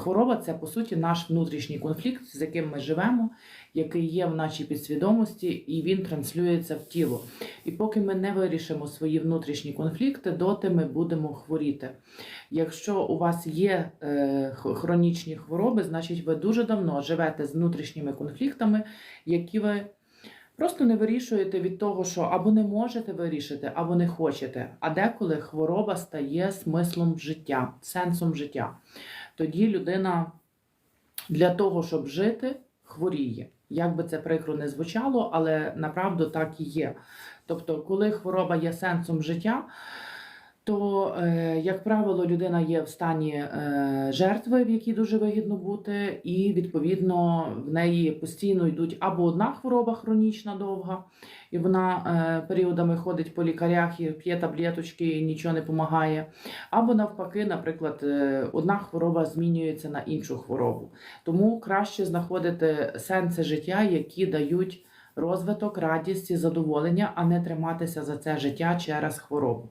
хвороба це по суті наш внутрішній конфлікт, з яким ми живемо, який є в нашій підсвідомості, і він транслюється в тіло. І поки ми не вирішимо свої внутрішні конфлікти, доти ми будемо хворіти. Якщо у вас є е, хронічні хвороби, значить ви дуже давно живете з внутрішніми конфліктами, які ви просто не вирішуєте від того, що або не можете вирішити, або не хочете. А деколи хвороба стає смислом життя, сенсом життя. Тоді людина для того, щоб жити, хворіє. Як би це прикро не звучало, але направду так і є. Тобто, коли хвороба є сенсом життя, то, е, як правило, людина є в стані е, жертви, в якій дуже вигідно бути, і відповідно в неї постійно йдуть або одна хвороба хронічна довга, і вона е, періодами ходить по лікарях і п'є таблеточки, і нічого не допомагає. Або навпаки, наприклад, одна хвороба змінюється на іншу хворобу. Тому краще знаходити сенси життя, які дають розвиток, радість і задоволення, а не триматися за це життя через хворобу.